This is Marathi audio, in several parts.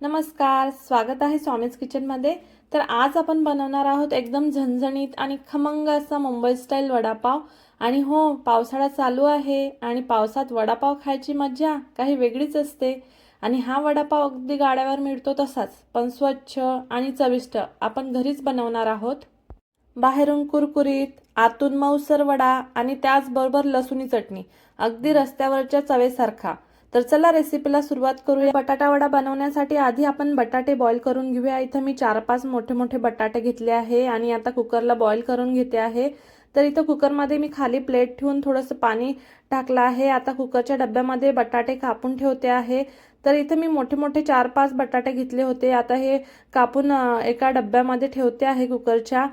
नमस्कार स्वागत आहे स्वामीज किचनमध्ये. तर आज आपण बनवणार आहोत एकदम झणझणीत आणि खमंग असा मुंबई स्टाईल वडापाव. आणि हो पावसाळा चालू आहे आणि पावसात वडापाव खायची मजा काही वेगळीच असते. आणि हा वडापाव अगदी गाड्यावर मिळतो तसाच पण स्वच्छ आणि चविष्ट आपण घरीच बनवणार आहोत. बाहेरून कुरकुरीत आतून मऊसर वडा आणि त्याचबरोबर लसुणी चटणी. अगदी रस्त्यावरच्या चवेसारखा. तर चला रेसिपीला सुरुवात करूया. बटाटा वडा बनवण्यासाठी आधी आपण बटाटे बॉईल करून घेऊया. इथं मी चार पाच मोठे मोठे बटाटे घेतले आहे आणि आता कुकरला बॉईल करून घेते आहे. तर इथं कुकरमध्ये मी खाली प्लेट ठेवून थोडंसं पाणी टाकलं आहे. आता कुकरच्या डब्यामध्ये बटाटे कापून ठेवते आहे. तर इथं मी मोठे मोठे चार पाच बटाटे घेतले होते. आता हे कापून एका डब्यामध्ये ठेवते आहे कुकरच्या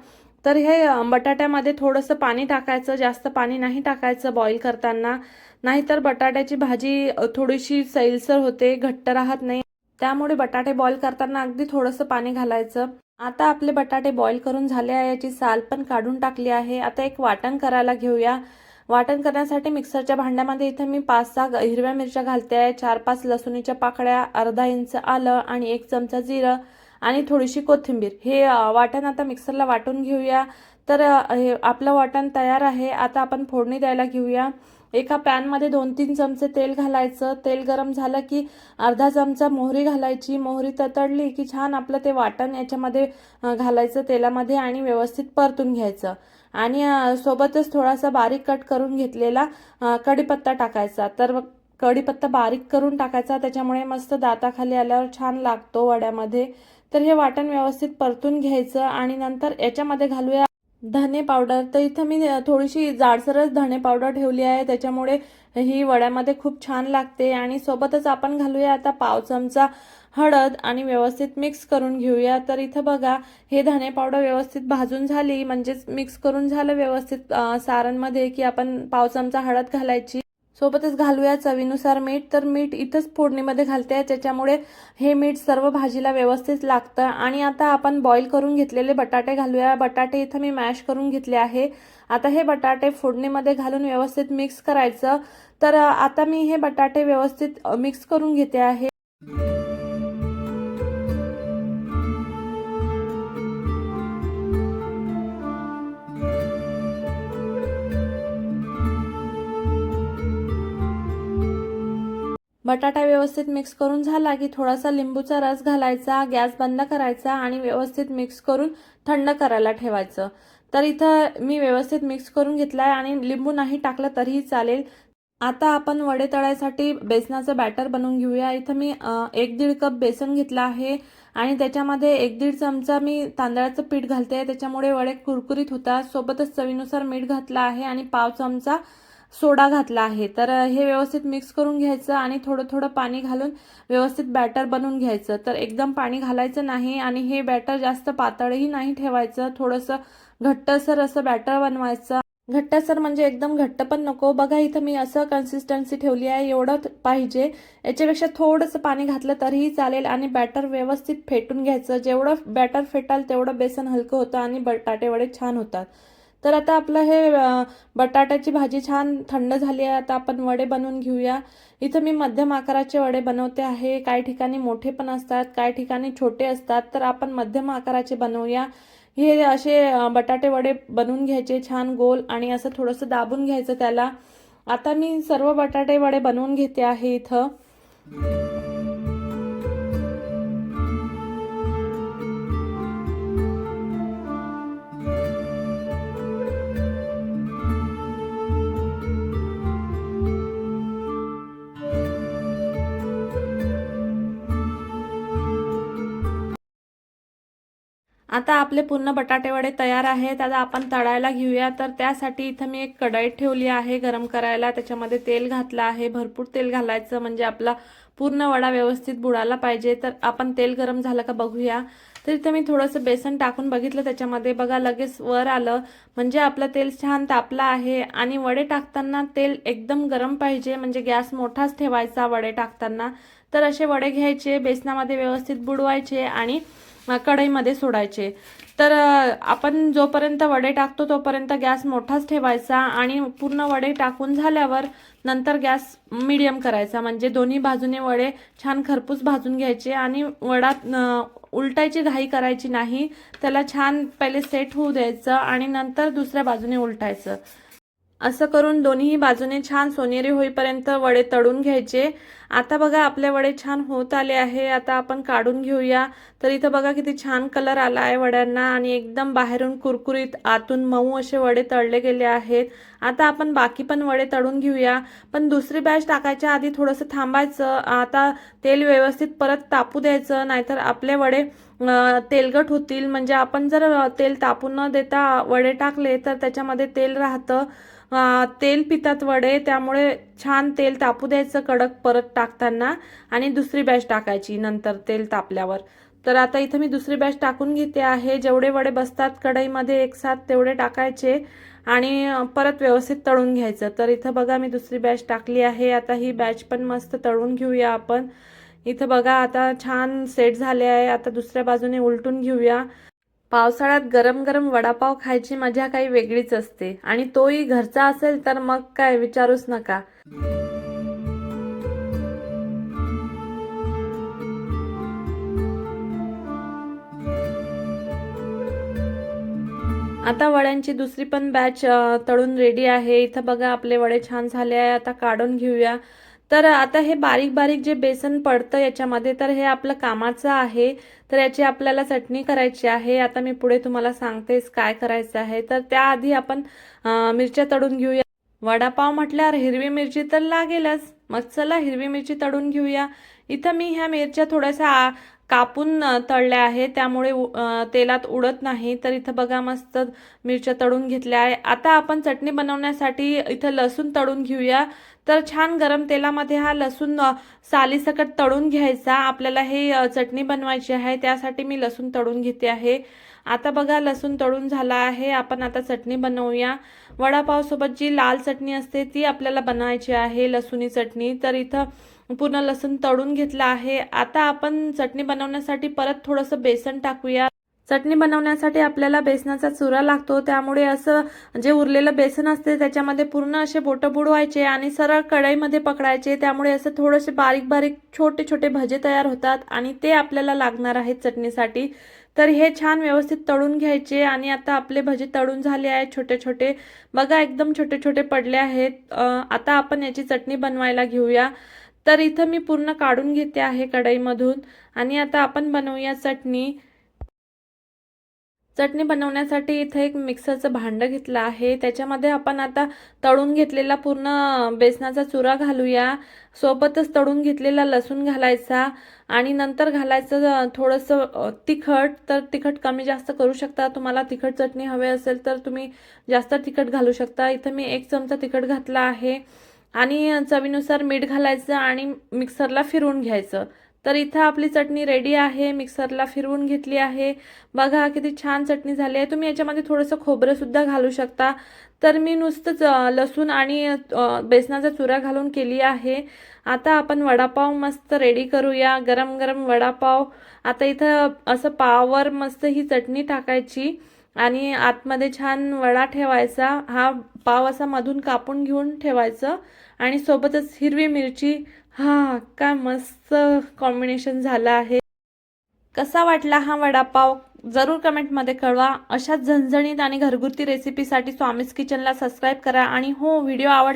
तर हे बटाट्यामध्ये थोडंसं पाणी टाकायचं जास्त पाणी नाही टाकायचं बॉईल करताना. नाहीतर बटाट्याची भाजी थोडीशी सैलसर होते घट्ट राहत नाही. त्यामुळे बटाटे बॉईल करताना अगदी थोडंसं पाणी घालायचं. आता आपले बटाटे बॉईल करून झाले आहे याची साल पण काढून टाकली आहे. आता एक वाटण करायला घेऊया. वाटण करण्यासाठी मिक्सरच्या भांड्यामध्ये इथं मी पाच सहा हिरव्या मिरच्या घालते आहे चार पाच लसुणीच्या पाकळ्या अर्धा इंच आलं आणि एक चमचा जिरं. आणि थोडीशी कोथिंबीर. हे वाटण आता मिक्सरला वाटून घेऊया. तर हे आपलं वाटण तयार आहे. आता आपण फोडणी द्यायला घेऊया. एका पॅनमध्ये दोन तीन चमचे तेल घालायचं. तेल गरम झालं की अर्धा चमचा मोहरी घालायची. मोहरी ततडली की छान आपलं ते वाटण याच्यामध्ये घालायचं तेलामध्ये आणि व्यवस्थित परतून घ्यायचं. आणि सोबतच थोडासा बारीक कट करून घेतलेला कढीपत्ता टाकायचा. तर कढीपत्ता बारीक करून टाकायचा. त्याच्यामुळे मस्त दाताखाली आल्यावर छान लागतो वड्यामध्ये. तर हे वाटण व्यवस्थित परतून घ्यायचं आणि नंतर याच्यामध्ये घालूया धने पावडर. तर इथं मी थोडीशी जाडसरच धने पावडर ठेवली आहे. त्याच्यामुळे ही वड्यामध्ये खूप छान लागते आणि सोबतच आपण घालूया आता पाव चमचा हळद आणि व्यवस्थित मिक्स करून घेऊया. तर इथं बघा हे धने पावडर व्यवस्थित भाजून झाली. म्हणजेच मिक्स करून झालं व्यवस्थित सारणमध्ये की आपण पाव चमचा हळद घालायची. सोबतच घालूया चवीनुसार मीठ. तर मीठ इथंच फोडणीमध्ये घालते. आहे त्याच्यामुळे हे मीठ सर्व भाजीला व्यवस्थित लागतं. आणि आता आपण बॉईल करून घेतलेले बटाटे घालूया. बटाटे इथं मी मॅश करून घेतले आहे. आता हे बटाटे फोडणीमध्ये घालून व्यवस्थित मिक्स करायचं. तर आता मी हे बटाटे व्यवस्थित मिक्स करून घेते आहे. बटाटा व्यवस्थित मिक्स करून झाला की थोडासा लिंबूचा रस घालायचा गॅस बंद करायचा आणि व्यवस्थित मिक्स करून थंड करायला ठेवायचं. तर इथं मी व्यवस्थित मिक्स करून घेतला आहे आणि लिंबू नाही टाकलं तरीही चालेल. आता आपण वडे तळायसाठी बेसनाचं बॅटर बनवून घेऊया. इथं मी एक दीड कप बेसन घेतलं आहे आणि त्याच्यामध्ये एक दीड चमचा मी तांदळाचं पीठ घालते. त्याच्यामुळे वडे कुरकुरीत होतात. सोबतच चवीनुसार मीठ घातलं आहे आणि पाव चमचा सोडा घातला आहे. तर हे व्यवस्थित मिक्स करून घ्यायचं आणि थोडं थोडं पाणी घालून व्यवस्थित बॅटर बनवून घ्यायचं. तर एकदम पाणी घालायचं नाही आणि हे बॅटर जास्त पातळही नाही ठेवायचं. थोडंसं घट्टसर असं बॅटर बनवायचं. घट्टसर म्हणजे एकदम घट्ट पण नको. बघा इथं मी असं कन्सिस्टन्सी ठेवली आहे. एवढं पाहिजे. याच्यापेक्षा थोडंसं पाणी घातलं तरीही चालेल आणि बॅटर व्यवस्थित फेटून घ्यायचं. जेवढं बॅटर फेटाल तेवढं बेसन हलकं होतं आणि बटाटेवडे छान होतात. तर आता आपलं हे बटाट्याची भाजी छान थंड झाली आहे. आता आपण वडे बनवून घेऊया. इथं मी मध्यम आकाराचे वडे बनवते आहे. काही ठिकाणी मोठे पण असतात काही ठिकाणी छोटे असतात. तर आपण मध्यम आकाराचे बनवूया. हे असे बटाटे वडे बनवून घ्यायचे छान गोल आणि असं थोडंसं दाबून घ्यायचं त्याला. आता मी सर्व बटाटे वडे बनवून घेते आहे इथं. आता आपले पूर्ण बटाटे वडे तयार आहेत. आता आपण तळायला घेऊया. तर त्यासाठी इथं मी एक कढई ठेवली आहे गरम करायला. त्याच्यामध्ये तेल घातलं आहे. भरपूर तेल घालायचं म्हणजे आपला पूर्ण वडा व्यवस्थित बुडाला पाहिजे. तर आपण तेल गरम झालं का बघूया. तर इथं मी थोडंसं बेसन टाकून बघितलं. त्याच्यामध्ये बघा लगेच वर आलं. म्हणजे आपलं तेल छान तापलं आहे. आणि वडे टाकताना तेल एकदम गरम पाहिजे. म्हणजे गॅस मोठाच ठेवायचा वडे टाकताना. तर असे वडे घ्यायचे. बेसनामध्ये व्यवस्थित बुडवायचे. आणि कढईमध्ये सोडायचे. तर आपण जोपर्यंत वडे टाकतो तोपर्यंत गॅस मोठाच ठेवायचा आणि पूर्ण वडे टाकून झाल्यावर नंतर गॅस मिडियम करायचा. म्हणजे दोन्ही बाजूने वडे छान खरपूस भाजून घ्यायचे आणि वडा उलटायची घाई करायची नाही. त्याला छान पहिले सेट होऊ द्यायचं आणि नंतर दुसऱ्या बाजूने उलटायचं. असं करून दोन्ही बाजूने छान सोनेरी होईपर्यंत वडे तळून घ्यायचे. आता बघा आपले वडे छान होत आले आहे. आता आपण काढून घेऊया. तर इथं बघा किती छान कलर आला आहे वड्यांना. आणि एकदम बाहेरून कुरकुरीत आतून मऊ असे वडे तळले गेले आहेत. आता आपण बाकी पण वडे तळून घेऊया. पण दुसरी बॅच टाकायच्या आधी थोडंसं थांबायचं. आता तेल व्यवस्थित परत तापू द्यायचं. नाहीतर आपले वडे तेलगट तेलकट होतील. म्हणजे आपण जर तेल तापून न देता वडे टाकले तर त्याच्यामध्ये तेल राहतं. तेल पितात वडे त्यामुळे छान तेल तापू द्यायचं कडक परत टाकताना. आणि दुसरी बॅच टाकायची नंतर तेल तापल्यावर. तर आता इथं मी दुसरी बॅच टाकून घेते आहे. जेवढे वडे बसतात कढईमध्ये एक साथ तेवढे टाकायचे आणि परत व्यवस्थित तळून घ्यायचं. तर इथं बघा मी दुसरी बॅच टाकली आहे. आता ही बॅच पण मस्त तळून घेऊया आपण. इथं बघा आता छान सेट झाले आहे. आता दुसऱ्या बाजूने उलटून घेऊया. पावसाळ्यात गरम गरम वडापाव खायची मजा काही वेगळीच असते. आणि तोही घरचा असेल तर मग काय विचारूच नका. आता वड्यांची दुसरी पण बॅच तळून रेडी आहे. इथं बघा आपले वडे छान झाले आहे. आता काढून घेऊया. तर आता हे बारीक बारीक जे बेसन पडतं याच्यामध्ये तर हे आपलं कामाचं आहे. तर याची आपल्याला चटणी करायची आहे. आता मी पुढे तुम्हाला सांगतेस काय करायचं आहे. तर त्याआधी आपण मिरच्या तळून घेऊया. वडापाव म्हटल्यावर हिरवी मिरची तर लागेलच. मग चला हिरवी मिरची तळून घेऊया. इथं मी ह्या मिरच्या थोड्याशा कापून तळल्या आहे त्यामुळे उ- तेलात उडत नाही. तर इथं बघा मस्त मिरच्या तळून घेतल्या आहे. आता आपण चटणी बनवण्यासाठी इथं लसूण तळून घेऊया. तर छान गरम तेलामध्ये हा लसूण सालीसकट तळून घ्यायचा. आपल्याला हे चटणी बनवायची आहे त्यासाठी मी लसूण तळून घेते आहे. आता बघा लसूण तळून झाला आहे. आपण आता चटणी बनवूया. वडापावसोबत जी लाल चटणी असते ती आपल्याला बनवायची आहे लसुणी चटणी. तर इथं पूर्ण लसूण तळून घेतलं आहे. आता आपण चटणी बनवण्यासाठी परत थोडंसं बेसन टाकूया. चटणी बनवण्यासाठी आपल्याला बेसनाचा चुरा लागतो. त्यामुळे असं जे उरलेलं बेसन असते त्याच्यामध्ये पूर्ण असे बोटं बुडवायचे आणि सरळ कढईमध्ये पकडायचे. त्यामुळे असं थोडेसे बारीक बारीक छोटे छोटे भजे तयार होतात आणि ते आपल्याला लागणार आहेत चटणीसाठी. तर हे छान व्यवस्थित तळून घ्यायचे आणि आता आपले भजे तळून झाले आहेत छोटे छोटे. बघा एकदम छोटे छोटे पडले आहेत. आता आपण याची चटणी बनवायला घेऊया. तर इथं मी पूर्ण काढून घेते आहे कढईमधून. आणि आता आपण बनवूया चटणी. चटणी बनवण्यासाठी इथे एक मिक्सरचं भांडं घेतलं आहे. त्याच्यामध्ये आपण आता तळून घेतलेला पूर्ण बेसनाचा चुरा घालूया. सोबतच तळून घेतलेला लसूण घालायचा आणि नंतर घालायचं थोडंसं तिखट. तर तिखट कमी जास्त करू शकता. तुम्हाला तिखट चटणी हवे असेल तर तुम्ही जास्त तिखट घालू शकता. इथं मी एक चमचा तिखट घातला आहे. आणि चवीनुसार मीठ घालायचं आणि मिक्सरला फिरवून घ्यायचं. तर इथं आपली चटणी रेडी आहे. मिक्सरला फिरवून घेतली आहे. बघा किती छान चटणी झाली आहे. तुम्ही याच्यामध्ये थोडंसं खोबरंसुद्धा घालू शकता. तर मी नुसतंच लसूण आणि बेसनाचा चुरा घालून केली आहे. आता आपण वडापाव मस्त रेडी करूया. गरम गरम वडापाव. आता इथं असं पावावर मस्त ही चटणी टाकायची. आणि आतमध्ये छान वडा ठेवायचा हा पाव असा मधून कापून घेऊन ठेवायचं आणि सोबतच हिरवी मिरची. हा काय मस्त कॉम्बिनेशन झालं आहे. कसा वाटला हा वडापाव? जरूर कमेंटमध्ये कळवा. अशाच झणझणीत आणि घरगुती रेसिपीसाठी स्वामीज किचनला सबस्क्राईब करा आणि हो व्हिडिओ आवड